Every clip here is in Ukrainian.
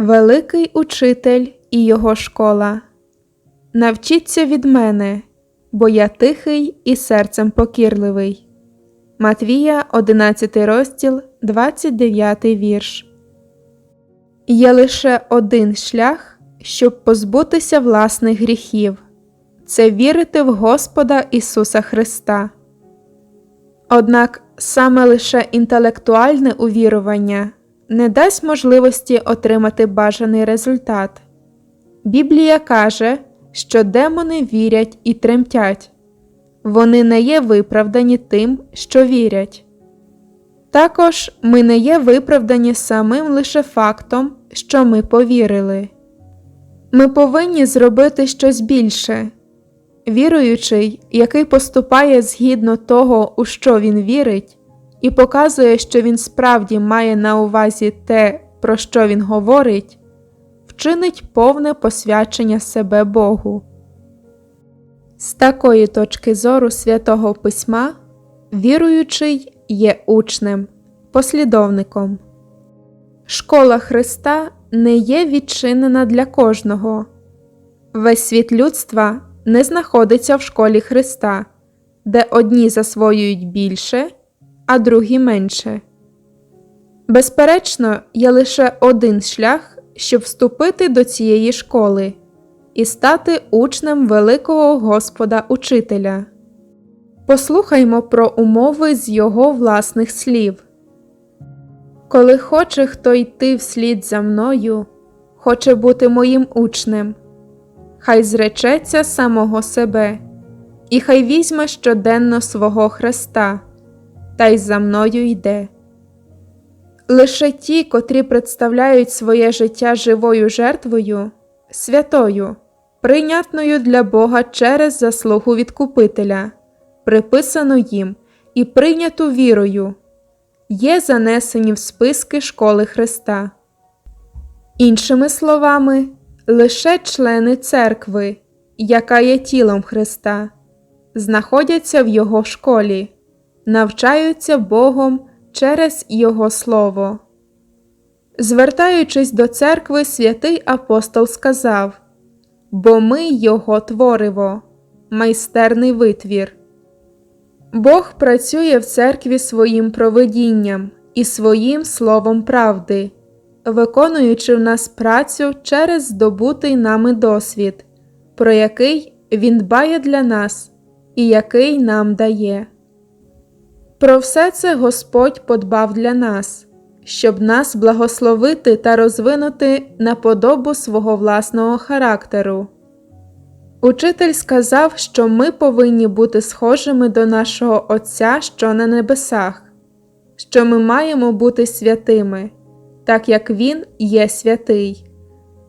Великий учитель і його школа. Навчіться від мене, бо я тихий і серцем покірливий. Матвія, 11 розділ, 29 вірш. Є лише один шлях, щоб позбутися власних гріхів це вірити в Господа Ісуса Христа. Однак саме лише інтелектуальне увірування не дасть можливості отримати бажаний результат. Біблія каже, що демони вірять і тремтять, вони не є виправдані тим, що вірять. Також ми не є виправдані самим лише фактом, що ми повірили. Ми повинні зробити щось більше. Віруючий, який поступає згідно того, у що він вірить, і показує, що він справді має на увазі те, про що він говорить, вчинить повне посвячення себе Богу. З такої точки зору святого Письма віруючий є учнем, послідовником. Школа Христа не є відчинена для кожного. Весь світ людства не знаходиться в школі Христа, де одні засвоюють більше, а другі менше. Безперечно, є лише один шлях, щоб вступити до цієї школи і стати учнем великого Господа Учителя. Послухаймо про умови з його власних слів. Коли хоче хто йти вслід за мною, хоче бути моїм учнем, хай зречеться самого себе, і хай візьме щоденно свого Христа, та й за мною йде. Лише ті, котрі представляють своє життя живою жертвою, святою, прийнятною для Бога через заслугу відкупителя, приписану їм і прийняту вірою, є занесені в списки школи Христа. Іншими словами, лише члени церкви, яка є тілом Христа, знаходяться в Його школі, навчаються Богом через Його Слово. Звертаючись до церкви, святий апостол сказав Бо ми Його твориво, майстерний витвір. Бог працює в церкві своїм провидінням і своїм словом правди, виконуючи в нас працю через здобутий нами досвід, про який Він дбає для нас і який нам дає. Про все це Господь подбав для нас, щоб нас благословити та розвинути на подобу свого власного характеру. Учитель сказав, що ми повинні бути схожими до нашого Отця, що на небесах, що ми маємо бути святими, так як Він є святий,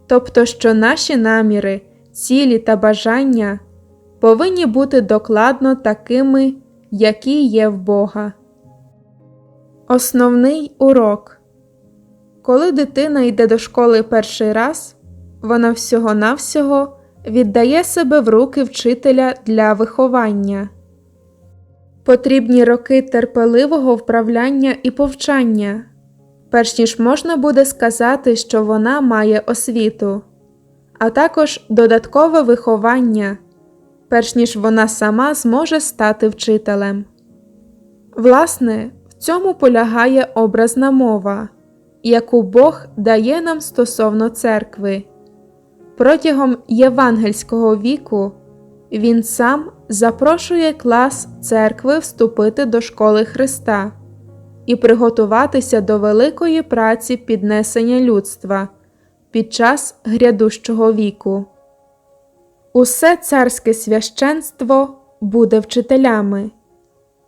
тобто, що наші наміри, цілі та бажання повинні бути докладно такими, які є в Бога. Основний урок Коли дитина йде до школи перший раз, вона всього-навсього віддає себе в руки вчителя для виховання. Потрібні роки терпеливого вправляння і повчання, перш ніж можна буде сказати, що вона має освіту, а також додаткове виховання, перш ніж вона сама зможе стати вчителем. Власне, в цьому полягає образна мова, яку Бог дає нам стосовно церкви. Протягом євангельського віку він сам запрошує клас церкви вступити до школи Христа і приготуватися до великої праці піднесення людства під час грядущого віку. Усе царське священство буде вчителями.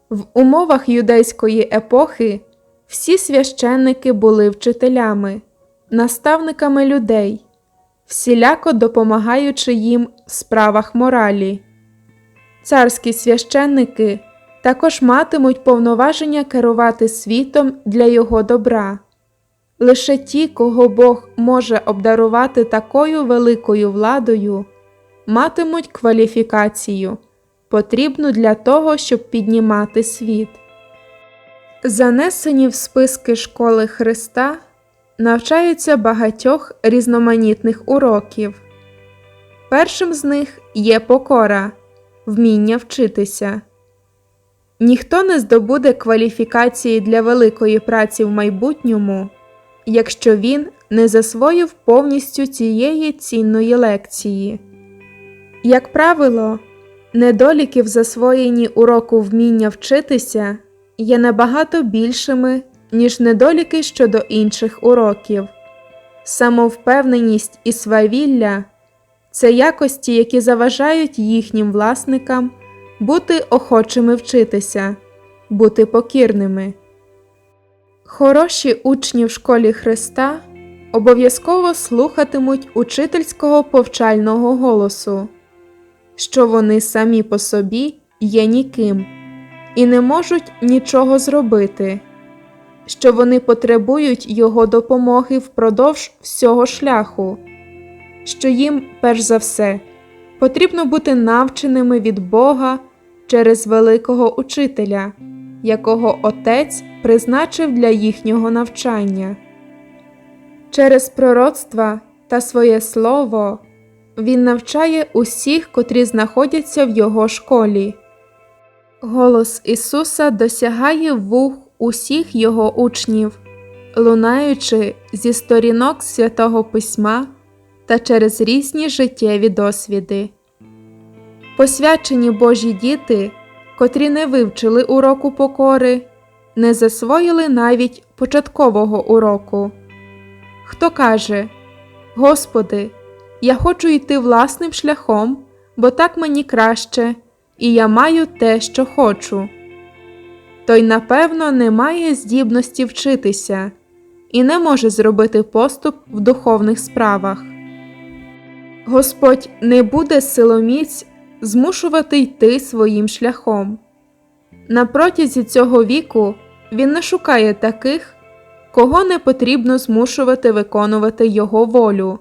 В умовах юдейської епохи всі священники були вчителями, наставниками людей всіляко допомагаючи їм в справах моралі. Царські священники також матимуть повноваження керувати світом для його добра. Лише ті, кого Бог може обдарувати такою великою владою, матимуть кваліфікацію, потрібну для того, щоб піднімати світ. Занесені в списки школи Христа навчаються багатьох різноманітних уроків. Першим з них є покора, вміння вчитися. Ніхто не здобуде кваліфікації для великої праці в майбутньому, якщо він не засвоїв повністю цієї цінної лекції. Як правило, недоліки в засвоєнні уроку вміння вчитися є набагато більшими, ніж недоліки щодо інших уроків. Самовпевненість і свавілля це якості, які заважають їхнім власникам бути охочими вчитися, бути покірними. Хороші учні в школі Христа обов'язково слухатимуть учительського повчального голосу, що вони самі по собі є ніким і не можуть нічого зробити, що вони потребують Його допомоги впродовж всього шляху, що їм, перш за все, потрібно бути навченими від Бога через великого учителя, якого Отець призначив для їхнього навчання. Через пророцтва та своє слово Він навчає усіх, котрі знаходяться в Його школі. Голос Ісуса досягає вух усіх Його учнів, лунаючи зі сторінок святого Письма та через різні життєві досвіди. Посвячені Божі діти, котрі не вивчили уроку покори, не засвоїли навіть початкового уроку. Хто каже Господи, я хочу йти власним шляхом, бо так мені краще, і я маю те, що хочу. Той, напевно, не має здібності вчитися і не може зробити поступ в духовних справах. Господь не буде силоміць змушувати йти своїм шляхом. На протязі цього віку він не шукає таких, кого не потрібно змушувати виконувати його волю.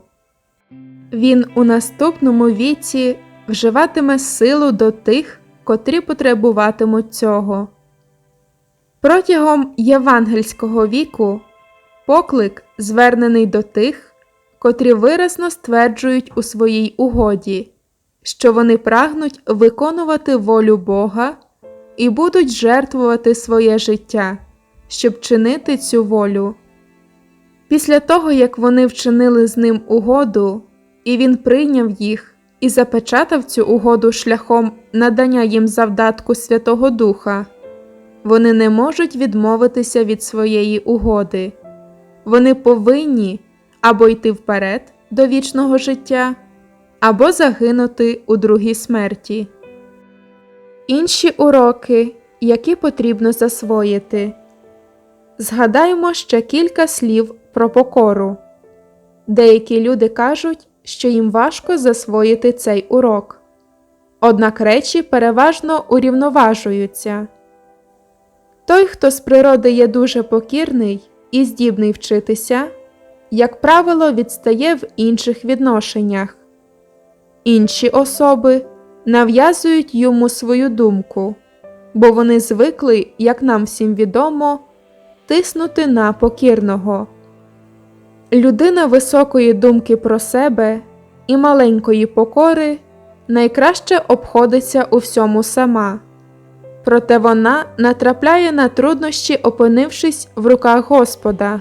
Він у наступному віці вживатиме силу до тих, котрі потребуватимуть цього. Протягом євангельського віку поклик звернений до тих, котрі виразно стверджують у своїй угоді, що вони прагнуть виконувати волю Бога і будуть жертвувати своє життя, щоб чинити цю волю. Після того, як вони вчинили з ним угоду, і він прийняв їх і запечатав цю угоду шляхом надання їм завдатку Святого Духа, вони не можуть відмовитися від своєї угоди. Вони повинні або йти вперед до вічного життя, або загинути у другій смерті. Інші уроки, які потрібно засвоїти. Згадаймо ще кілька слів про покору. Деякі люди кажуть, що їм важко засвоїти цей урок, однак речі переважно урівноважуються. Той, хто з природи є дуже покірний і здібний вчитися, як правило, відстає в інших відношеннях. Інші особи нав'язують йому свою думку, бо вони звикли, як нам всім відомо, тиснути на покірного. Людина високої думки про себе і маленької покори найкраще обходиться у всьому сама, проте вона натрапляє на труднощі, опинившись в руках Господа.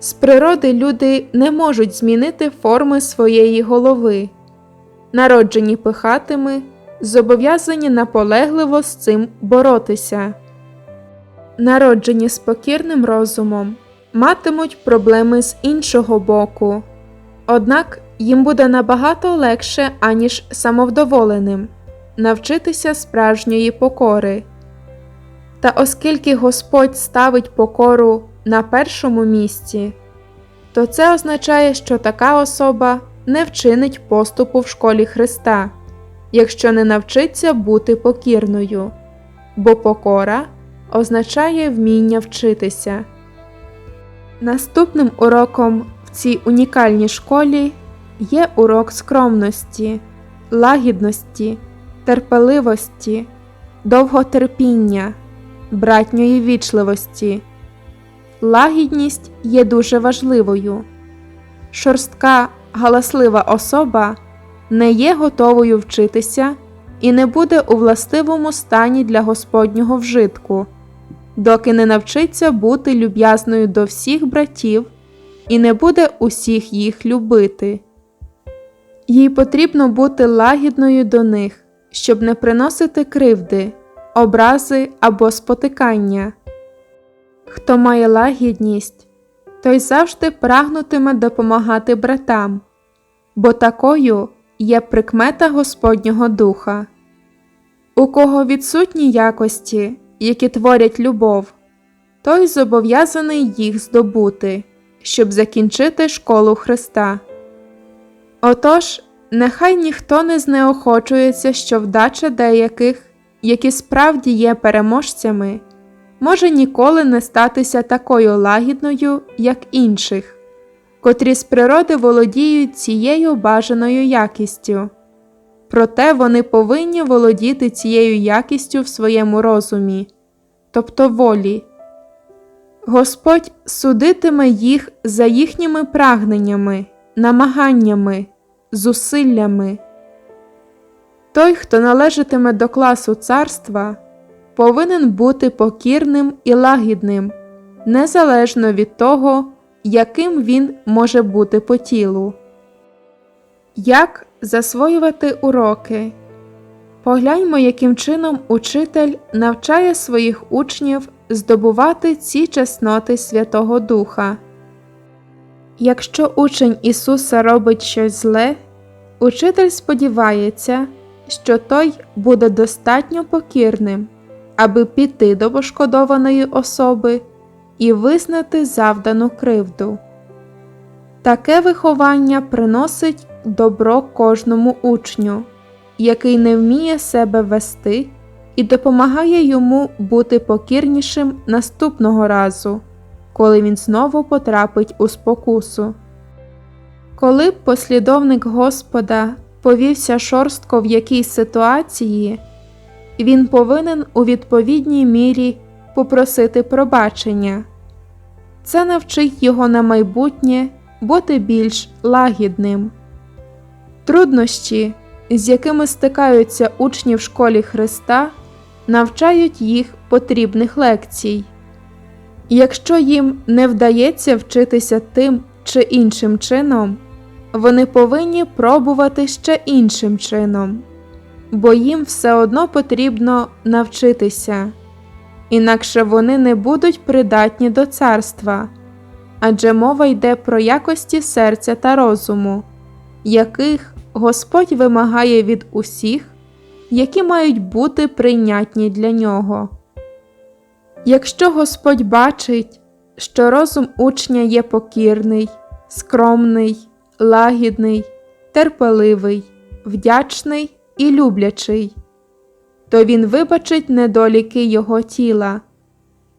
З природи люди не можуть змінити форми своєї голови, народжені пихатими, зобов'язані наполегливо з цим боротися. Народжені спокірним розумом матимуть проблеми з іншого боку, однак їм буде набагато легше, аніж самовдоволеним навчитися справжньої покори. Та оскільки Господь ставить покору на першому місці, то це означає, що така особа не вчинить поступу в школі Христа, якщо не навчиться бути покірною, бо покора означає вміння вчитися. Наступним уроком в цій унікальній школі є урок скромності, лагідності, терпеливості, довготерпіння, братньої вічливості. лагідність є дуже важливою. Шорстка, галаслива особа не є готовою вчитися і не буде у властивому стані для Господнього вжитку, доки не навчиться бути люб'язною до всіх братів і не буде усіх їх любити. Їй потрібно бути лагідною до них, щоб не приносити кривди, образи або спотикання. Хто має лагідність, той завжди прагнутиме допомагати братам, бо такою є прикмета Господнього Духа. У кого відсутні якості, які творять любов, той зобов'язаний їх здобути, щоб закінчити школу Христа. Отож, нехай ніхто не знеохочується, що вдача деяких, які справді є переможцями, може ніколи не статися такою лагідною, як інших, котрі з природи володіють цією бажаною якістю. Проте вони повинні володіти цією якістю в своєму розумі, тобто волі. Господь судитиме їх за їхніми прагненнями, намаганнями, зусиллями. Той, хто належатиме до класу царства, повинен бути покірним і лагідним, незалежно від того, яким він може бути по тілу. Як засвоювати уроки? Погляньмо, яким чином учитель навчає своїх учнів здобувати ці чесноти Святого Духа. Якщо учень Ісуса робить щось зле, учитель сподівається, що той буде достатньо покірним, аби піти до пошкодованої особи і визнати завдану кривду. Таке виховання приносить добро кожному учню, який не вміє себе вести і допомагає йому бути покірнішим наступного разу, коли він знову потрапить у спокусу. Коли б послідовник Господа повівся шорстко в якійсь ситуації, він повинен у відповідній мірі попросити пробачення. Це навчить його на майбутнє бути більш лагідним. Труднощі, з якими стикаються учні в школі Христа, навчають їх потрібних лекцій. Якщо їм не вдається вчитися тим чи іншим чином, вони повинні пробувати ще іншим чином, бо їм все одно потрібно навчитися, інакше вони не будуть придатні до царства, адже мова йде про якості серця та розуму, яких Господь вимагає від усіх, які мають бути прийнятні для нього. Якщо Господь бачить, що розум учня є покірний, скромний, лагідний, терпеливий, вдячний і люблячий, то Він вибачить недоліки його тіла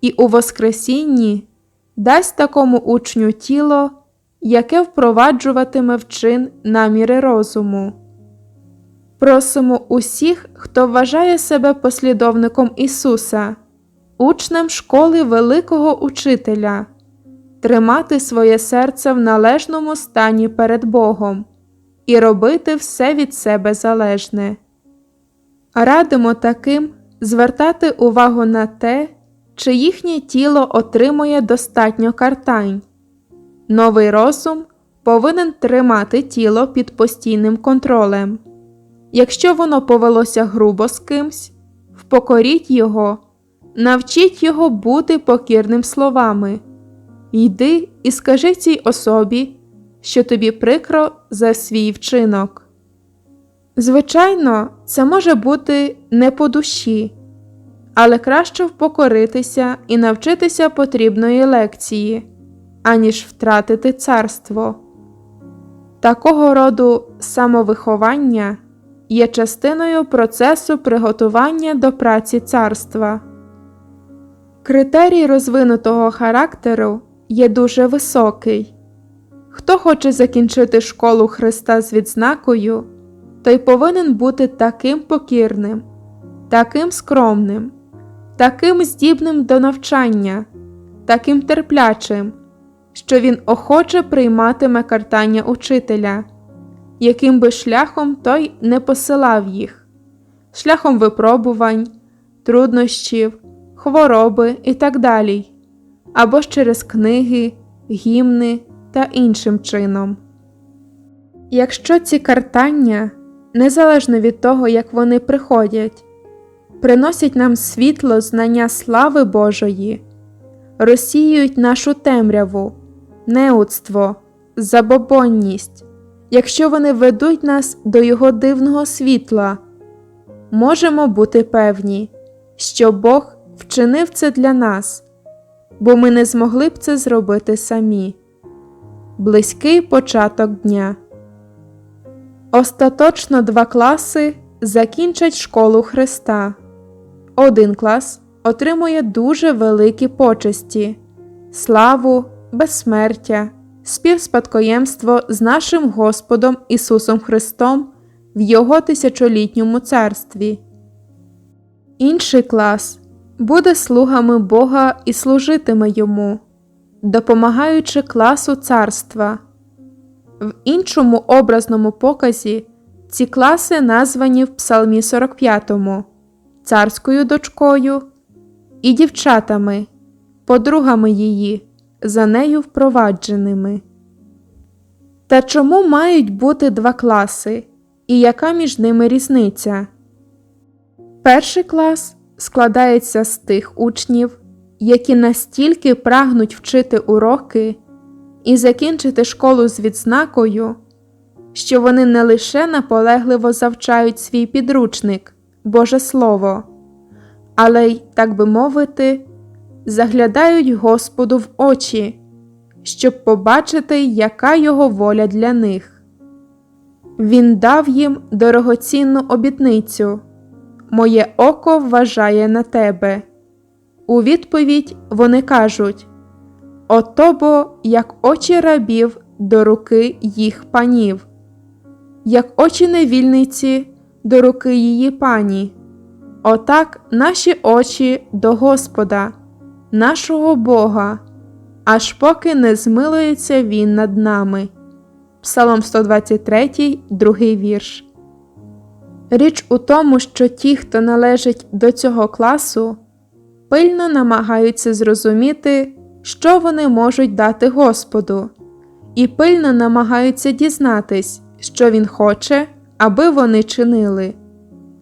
і у Воскресінні дасть такому учню тіло, яке впроваджуватиме в чин наміри розуму. Просимо усіх, хто вважає себе послідовником Ісуса, учнем школи великого учителя, тримати своє серце в належному стані перед Богом і робити все від себе залежне. Радимо таким звертати увагу на те, чи їхнє тіло отримує достатньо картань. Новий розум повинен тримати тіло під постійним контролем. Якщо воно повелося грубо з кимсь, впокоріть його, навчіть його бути покірним словами, йди і скажи цій особі, що тобі прикро за свій вчинок. Звичайно, це може бути не по душі, але краще впокоритися і навчитися потрібної лекції, аніж втратити царство. Такого роду самовиховання є частиною процесу приготування до праці царства. Критерій розвинутого характеру є дуже високий. Хто хоче закінчити школу Христа з відзнакою, той повинен бути таким покірним, таким скромним, таким здібним до навчання, таким терплячим, що він охоче прийматиме картання учителя, яким би шляхом той не посилав їх, шляхом випробувань, труднощів, хвороби і так далі, або ж через книги, гімни та іншим чином. Якщо ці картання, незалежно від того, як вони приходять, приносять нам світло знання слави Божої, розсіюють нашу темряву, неудство, забобонність, якщо вони ведуть нас до Його дивного світла, можемо бути певні, що Бог вчинив це для нас, бо ми не змогли б це зробити самі. Близький початок дня. Остаточно два класи закінчать школу Христа. Один клас отримує дуже великі почесті, славу, безсмертя, співспадкоємство з нашим Господом Ісусом Христом в Його тисячолітньому царстві. Інший клас буде слугами Бога і служитиме йому, допомагаючи класу царства. В іншому образному показі ці класи названі в Псалмі 45, царською дочкою і дівчатами, подругами її, за нею впровадженими. Та чому мають бути два класи, і яка між ними різниця? Перший клас складається з тих учнів, які настільки прагнуть вчити уроки і закінчити школу з відзнакою, що вони не лише наполегливо завчають свій підручник, Боже Слово, але й, так би мовити, заглядають Господу в очі, щоб побачити, яка його воля для них. Він дав їм дорогоцінну обітницю Моє око вважає на тебе. У відповідь вони кажуть Ото як очі рабів до руки їх панів, як очі невільниці до руки її пані. Отак наші очі до Господа, нашого Бога, аж поки не змилується Він над нами. Псалом 123, другий вірш. Річ у тому, що ті, хто належить до цього класу, пильно намагаються зрозуміти, що вони можуть дати Господу, і пильно намагаються дізнатись, що Він хоче, аби вони чинили.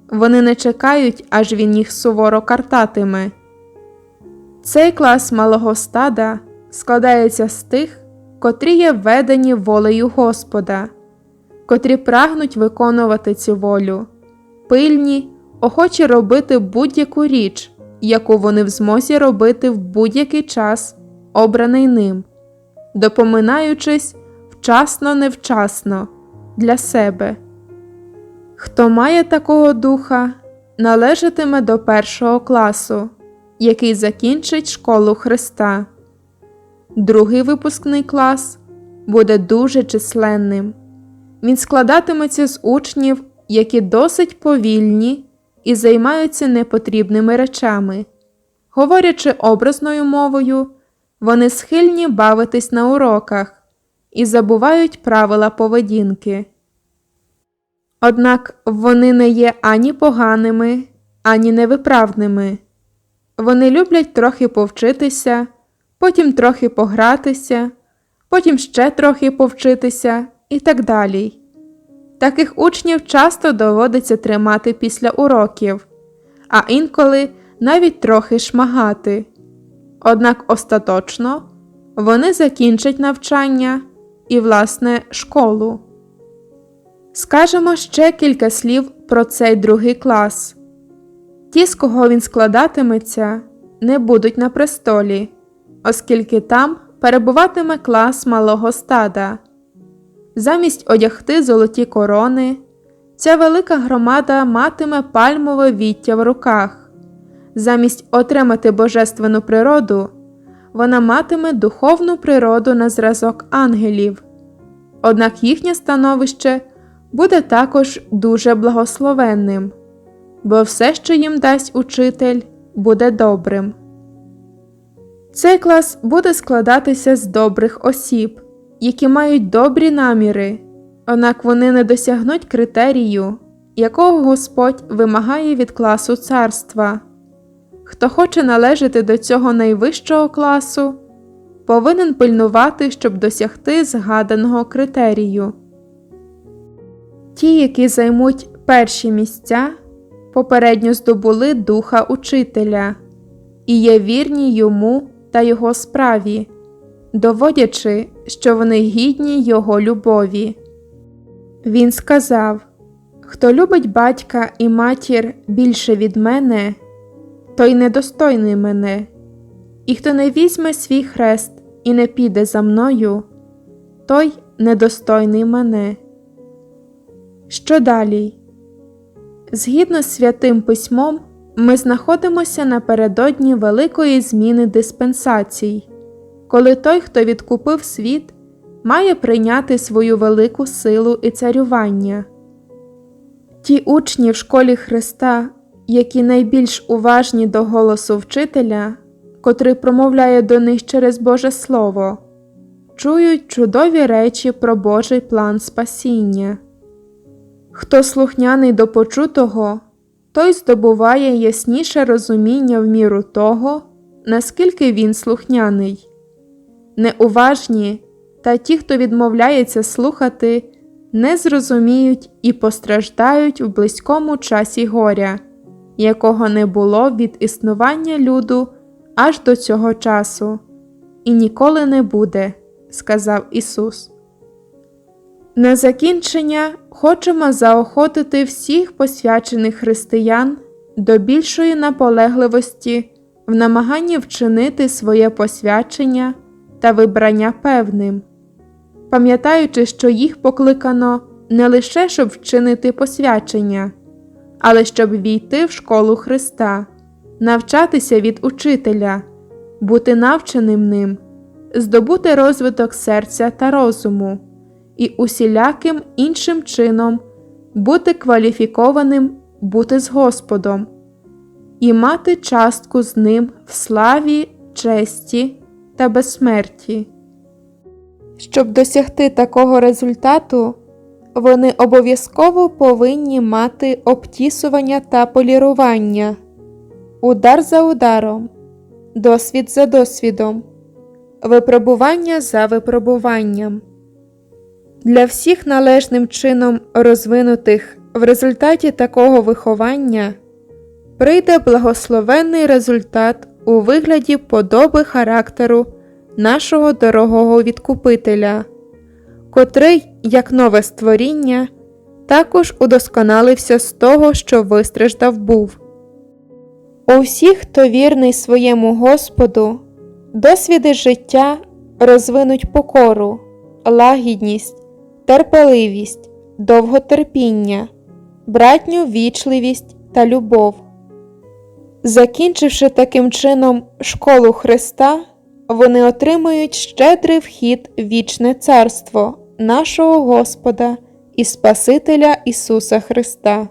Вони не чекають, аж він їх суворо картатиме. Цей клас малого стада складається з тих, котрі є введені волею Господа, котрі прагнуть виконувати цю волю, пильні, охочі робити будь-яку річ, яку вони в змозі робити в будь-який час, обраний ним, допоминаючись вчасно невчасно для себе. Хто має такого духа, належатиме до першого класу, який закінчить школу Христа. Другий випускний клас буде дуже численним. Він складатиметься з учнів, які досить повільні і займаються непотрібними речами. Говорячи образною мовою, вони схильні бавитись на уроках і забувають правила поведінки. Однак вони не є ані поганими, ані невиправними. Вони люблять трохи повчитися, потім трохи погратися, потім ще трохи повчитися і так далі. Таких учнів часто доводиться тримати після уроків, а інколи навіть трохи шмагати. Однак остаточно вони закінчать навчання і, власне, школу. Скажемо ще кілька слів про цей другий клас. Ті, з кого він складатиметься, не будуть на престолі, оскільки там перебуватиме клас малого стада. Замість одягти золоті корони, ця велика громада матиме пальмове віття в руках. Замість отримати божественну природу, вона матиме духовну природу на зразок ангелів. Однак їхнє становище буде також дуже благословенним, бо все, що їм дасть учитель, буде добрим. Цей клас буде складатися з добрих осіб, які мають добрі наміри, однак вони не досягнуть критерію, якого Господь вимагає від класу царства. Хто хоче належати до цього найвищого класу, повинен пильнувати, щоб досягти згаданого критерію. Ті, які займуть перші місця, попередньо здобули духа учителя і є вірні йому та його справі, доводячи, що вони гідні його любові. Він сказав Хто любить батька і матір більше від мене, той недостойний мене, і хто не візьме свій хрест і не піде за мною, той недостойний мене. Що далі? Згідно з святим письмом, ми знаходимося напередодні великої зміни диспенсацій, коли той, хто відкупив світ, має прийняти свою велику силу і царювання. Ті учні в школі Христа, які найбільш уважні до голосу вчителя, котрий промовляє до них через Боже Слово, чують чудові речі про Божий план спасіння. Хто слухняний до почутого, той здобуває ясніше розуміння в міру того, наскільки він слухняний. Неуважні та ті, хто відмовляється слухати, не зрозуміють і постраждають в близькому часі горя, якого не було від існування люду аж до цього часу, і ніколи не буде, сказав Ісус. На закінчення хочемо заохотити всіх посвячених християн до більшої наполегливості в намаганні вчинити своє посвячення та вибрання певним, пам'ятаючи, що їх покликано не лише щоб вчинити посвячення, але щоб війти в школу Христа, навчатися від учителя, бути навченим ним, здобути розвиток серця та розуму і усіляким іншим чином бути кваліфікованим бути з Господом і мати частку з ним в славі, честі та безсмерті. Щоб досягти такого результату, вони обов'язково повинні мати обтісування та полірування, удар за ударом, досвід за досвідом, випробування за випробуванням. Для всіх належним чином розвинутих в результаті такого виховання прийде благословенний результат у вигляді подоби характеру нашого дорогого відкупителя, котрий, як нове створіння, також удосконалився з того, що вистраждав був. У всіх, хто вірний своєму Господу, досвіди життя розвинуть покору, лагідність терпеливість, довготерпіння, братню вічливість та любов. Закінчивши таким чином школу Христа, вони отримують щедрий вхід в вічне царство нашого Господа і Спасителя Ісуса Христа.